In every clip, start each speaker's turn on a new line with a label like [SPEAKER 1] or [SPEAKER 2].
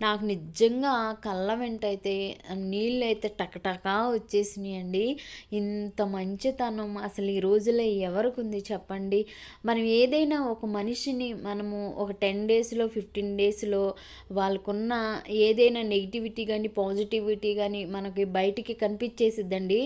[SPEAKER 1] నాకు నిజంగా కళ్ళ వెంట అయితే నీళ్ళు అయితే టకటకా వచ్చేసినాయండి. ఇంత మంచితనం అసలు ఈ రోజులో ఎవరికి ఉంది చెప్పండి? మనం ఏదైనా ఒక మనిషిని మనము ఒక టెన్ డేస్లో ఫిఫ్టీన్ డేస్లో వాళ్ళకున్న ఏదైనా నెగిటివిటీ కానీ పాజిటివిటీ కానీ మనకి బయటికి కనిపించేసిద్దండి.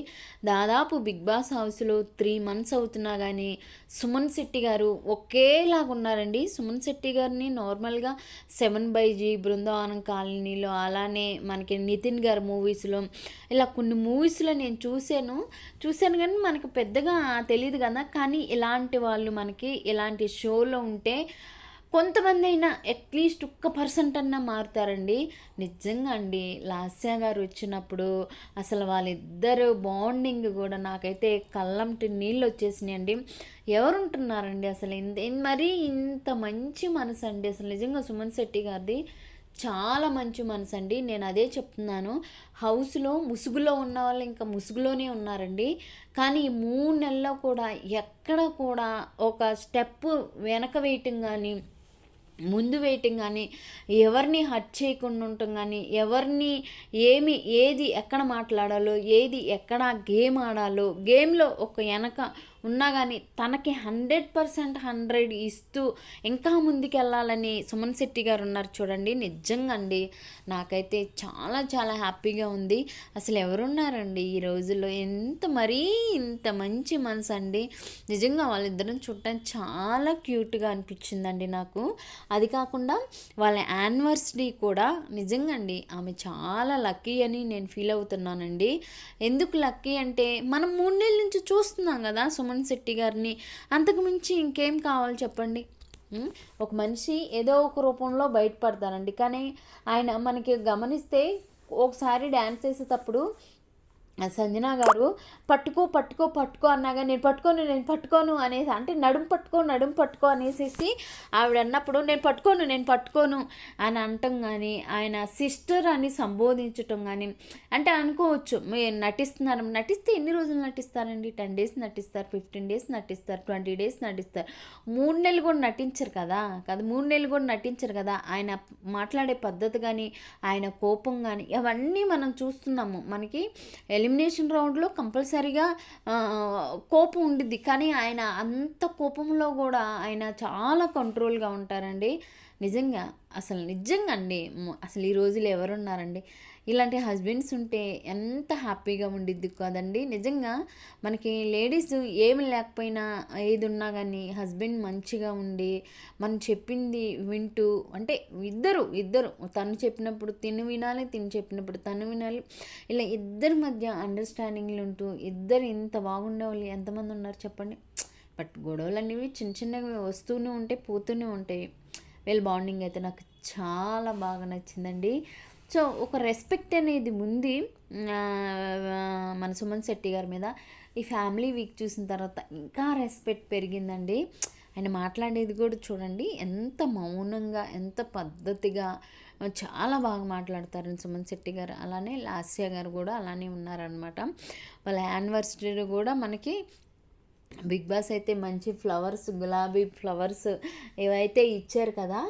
[SPEAKER 1] దాదాపు బిగ్ బాస్ హౌస్లో త్రీ మంత్స్ అవుతున్నా కానీ సుమన్ శెట్టి గారు ఒకేలాగా ఉన్నారండి సుమన్ శెట్టి గారిని నార్మల్గా సెవెన్ బై జీ బృందావనం కాలనీలో అలానే మనకి నితిన్ గారి మూవీస్లో ఇలా కొన్ని మూవీస్లో నేను చూశాను. చూశాను కానీ మనకు పెద్దగా తెలియదు కదా. కానీ ఇలాంటి వాళ్ళు మనకి ఇలాంటి షోలో ఉంటే కొంతమంది అయినా అట్లీస్ట్ ఒక్క పర్సెంట్ అన్నా మారుతారండి. నిజంగా అండి లాస్య గారు వచ్చినప్పుడు అసలు వాళ్ళిద్దరు బాండింగ్ కూడా నాకైతే కళ్ళంటి నీళ్ళు వచ్చేసినాయండి. ఎవరుంటున్నారండి అసలు? ఇంత మరీ ఇంత మంచి మనసు అండి అసలు నిజంగా సుమన్ శెట్టి గారిది చాలా మంచి మనసు అండి నేను అదే చెప్తున్నాను. హౌస్లో ముసుగులో ఉన్న వాళ్ళు ఇంకా ముసుగులోనే ఉన్నారండి. కానీ మూడు నెలల్లో కూడా ఎక్కడ కూడా ఒక స్టెప్ వెనక వేయటం కానీ ముందు వేయటం కానీ ఎవరిని హర్ట్ చేయకుండా ఉండటం కానీ ఎవరిని ఏమి ఏది ఎక్కడ మాట్లాడాలో ఏది ఎక్కడ గేమ్ ఆడాలో గేమ్లో ఒక వెనక ఉన్నా కానీ తనకి హండ్రెడ్ పర్సెంట్ హండ్రెడ్ ఇస్తూ ఇంకా ముందుకెళ్ళాలని సుమన్ శెట్టి గారు ఉన్నారు చూడండి. నిజంగా అండి నాకైతే చాలా చాలా హ్యాపీగా ఉంది. అసలు ఎవరున్నారండి ఈ రోజుల్లో? ఎంత మరీ ఇంత మంచి మనసు అండి. నిజంగా వాళ్ళిద్దరం చూడటం చాలా క్యూట్గా అనిపించిందండి నాకు. అది కాకుండా వాళ్ళ యానివర్సరీ కూడా నిజంగా అండి ఆమె చాలా లక్కీ అని నేను ఫీల్ అవుతున్నానండి. ఎందుకు లక్కీ అంటే మనం మూడు నెలల నుంచి చూస్తున్నాం కదా సుమన్ శెట్టి గారిని. అంతకుమించి ఇంకేం కావాలి చెప్పండి? ఒక మనిషి ఏదో ఒక రూపంలో బయటపడతారండి. కానీ ఆయన మనకి గమనిస్తే ఒకసారి డ్యాన్స్ చేసేటప్పుడు సంజన గారు పట్టుకో పట్టుకో పట్టుకో అన్నాగా నేను పట్టుకోను నేను పట్టుకోను అనేసి అంటే నడుము పట్టుకో నడుం పట్టుకో అనేసి ఆవిడ అన్నప్పుడు నేను పట్టుకోను నేను పట్టుకోను అని అనటం కానీ ఆయన సిస్టర్ అని సంబోధించటం కానీ అంటే అనుకోవచ్చు మీరు నటిస్తున్నారు నటిస్తే ఎన్ని రోజులు నటిస్తారండి? టెన్ డేస్ నటిస్తారు ఫిఫ్టీన్ డేస్ నటిస్తారు ట్వంటీ డేస్ నటిస్తారు. మూడు నెలలు కూడా నటించరు కదా? కదా మూడు నెలలు కూడా నటించరు కదా? ఆయన మాట్లాడే పద్ధతి కానీ ఆయన కోపం కానీ అవన్నీ మనం చూస్తున్నాము. మనకి ఎలి ఎలిమినేషన్ రౌండ్లో కంపల్సరీగా కోపం ఉండిద్ది. కానీ ఆయన అంత కోపంలో కూడా ఆయన చాలా కంట్రోల్గా ఉంటారండి. నిజంగా అసలు నిజంగా అండి అసలు ఈ రోజులు ఎవరున్నారండి? ఇలాంటి హస్బెండ్స్ ఉంటే ఎంత హ్యాపీగా ఉండిద్ది కదండి? నిజంగా మనకి లేడీస్ ఏమి లేకపోయినా ఏది ఉన్నా కానీ హస్బెండ్ మంచిగా ఉండి మనం చెప్పింది వింటూ అంటే ఇద్దరు ఇద్దరు తను చెప్పినప్పుడు తిను వినాలి తిని చెప్పినప్పుడు తను వినాలి. ఇలా ఇద్దరి మధ్య అండర్స్టాండింగ్లు ఉంటూ ఇద్దరు ఇంత బాగుండే వాళ్ళు ఎంతమంది ఉన్నారు చెప్పండి? బట్ గొడవలు అనేవి చిన్న చిన్నవి వస్తూనే ఉంటాయి పోతూనే ఉంటాయి. వీళ్ళ బాండింగ్ అయితే నాకు చాలా బాగా నచ్చిందండి. సో ఒక రెస్పెక్ట్ అనేది ఉంది మన సుమన్ శెట్టి గారి మీద ఈ ఫ్యామిలీ వీక్ చూసిన తర్వాత ఇంకా రెస్పెక్ట్ పెరిగిందండి. ఆయన మాట్లాడేది కూడా చూడండి ఎంత మౌనంగా ఎంత పద్ధతిగా చాలా బాగా మాట్లాడతారు సుమన్ శెట్టి గారు. అలానే లాస్య గారు కూడా అలానే ఉన్నారనమాట వాళ్ళ యానివర్సరీ కూడా మనకి బిగ్ బాస్ అయితే మంచి ఫ్లవర్స్ గులాబీ ఫ్లవర్స్ ఏవైతే ఇచ్చారు కదా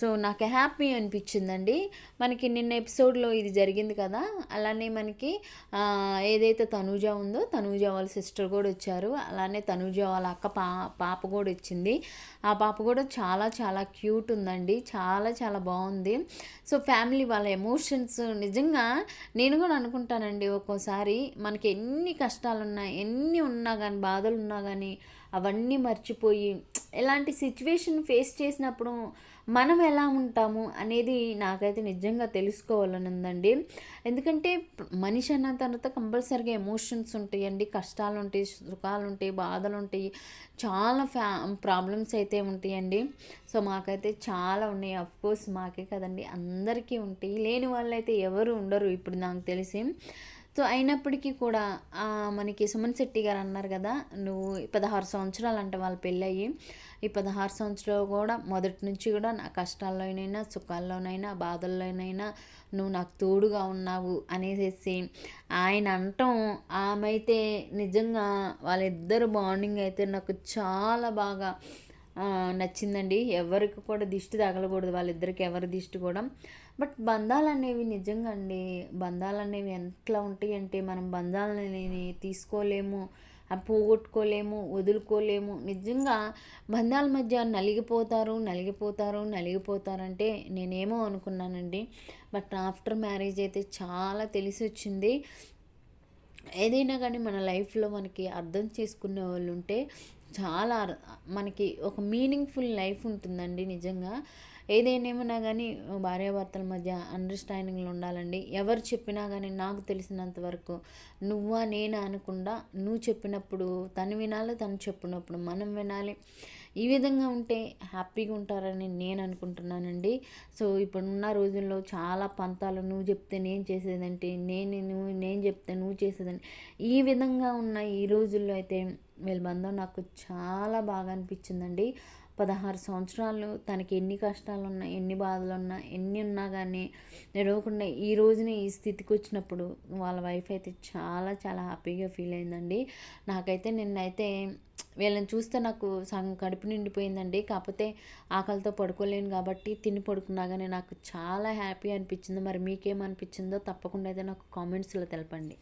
[SPEAKER 1] సో నాకు హ్యాపీ అనిపించిందండి. మనకి నిన్న ఎపిసోడ్లో ఇది జరిగింది కదా అలానే మనకి ఏదైతే తనూజ ఉందో తనూజ వాళ్ళ సిస్టర్ కూడా వచ్చారు. అలానే తనూజ వాళ్ళ అక్క పా పాప కూడా వచ్చింది. ఆ పాప కూడా చాలా చాలా క్యూట్ ఉందండి. చాలా చాలా బాగుంది. సో ఫ్యామిలీ వాళ్ళ ఎమోషన్స్ నిజంగా నేను కూడా అనుకుంటానండి ఒక్కోసారి మనకి ఎన్ని కష్టాలున్నా ఎన్ని ఉన్నా కానీ బాధలు ఉన్నా కానీ అవన్నీ మర్చిపోయి ఎలాంటి సిచ్యువేషన్ ఫేస్ చేసినప్పుడు మనం ఎలా ఉంటాము అనేది నాకైతే నిజంగా తెలుసుకోవాలని ఉందండి ఎందుకంటే మనిషి అన్న తర్వాత కంపల్సరీగా ఎమోషన్స్ ఉంటాయండి కష్టాలు ఉంటాయి సుఖాలు ఉంటాయి బాధలు ఉంటాయి చాలా ఫ్యా ప్రాబ్లమ్స్ అయితే ఉంటాయండి. సో మాకైతే చాలా ఉన్నాయి. కోర్స్ మాకే కదండి. అందరికీ ఉంటాయి. లేని వాళ్ళైతే ఎవరు ఉండరు ఇప్పుడు నాకు తెలిసి. సో అయినప్పటికీ కూడా మనకి సుమన్ శెట్టి గారు అన్నారు కదా నువ్వు పదహారు సంవత్సరాలు అంటే వాళ్ళు పెళ్ళయ్యి ఈ పదహారు సంవత్సరాలు కూడా మొదటి నుంచి కూడా నా కష్టాల్లోనైనా సుఖాల్లోనైనా బాధల్లోనైనా నువ్వు నాకు తోడుగా ఉన్నావు అనేసి ఆయన అంటాం. ఆమె అయితే నిజంగా వాళ్ళిద్దరు బాండింగ్ అయితే నాకు చాలా బాగా నచ్చిందండి. ఎవరికి కూడా దిష్టి తగలకూడదు. వాళ్ళిద్దరికి ఎవరి దిష్టి కూడా. బట్ బంధాలు అనేవి నిజంగా అండి. బంధాలు అనేవి ఎట్లా ఉంటాయి అంటే మనం బంధాలని తీసుకోలేము పోగొట్టుకోలేము వదులుకోలేము. నిజంగా బంధాల మధ్య నలిగిపోతారు నలిగిపోతారు నలిగిపోతారంటే నేనేమో అనుకున్నానండి. బట్ ఆఫ్టర్ మ్యారేజ్ అయితే చాలా తెలిసి వచ్చింది ఏదైనా కానీ మన లైఫ్లో మనకి అర్థం చేసుకునే వాళ్ళు ఉంటే చాలా మనకి ఒక మీనింగ్ఫుల్ లైఫ్ ఉంటుందండి నిజంగా. ఏదైనా కానీ భార్యాభర్తల మధ్య అండర్స్టాండింగ్లు ఉండాలండి. ఎవరు చెప్పినా కానీ నాకు తెలిసినంత వరకు నువ్వా నేనా అనకుండా నువ్వు చెప్పినప్పుడు తను వినాలి తను చెప్పినప్పుడు మనం వినాలి. ఈ విధంగా ఉంటే హ్యాపీగా ఉంటారని నేను అనుకుంటున్నానండి. సో ఇప్పుడున్న రోజుల్లో చాలా పంతాలు నువ్వు చెప్తే నేను చేసేదంటే నేను నువ్వు నేను చెప్తే నువ్వు చేసేదని ఈ విధంగా ఉన్న ఈ రోజుల్లో అయితే వీళ్ళ బంధం నాకు చాలా బాగా అనిపించిందండి. పదహారు సంవత్సరాలు తనకి ఎన్ని కష్టాలు ఉన్నా ఎన్ని బాధలు ఉన్నా ఎన్ని ఉన్నా కానీ నడవకుండా ఈ రోజున ఈ స్థితికి వచ్చినప్పుడు వాళ్ళ వైఫ్ అయితే చాలా చాలా హ్యాపీగా ఫీల్ అయిందండి. నాకైతే నిన్నైతే వీళ్ళని చూస్తే నాకు సగం కడుపు నిండిపోయిందండి. కాకపోతే ఆకలితో పడుకోలేను కాబట్టి తిని పడుకున్నాగానే నాకు చాలా హ్యాపీ అనిపించింది. మరి మీకేమనిపించిందో తప్పకుండా అయితే నాకు కామెంట్స్లో తెలపండి.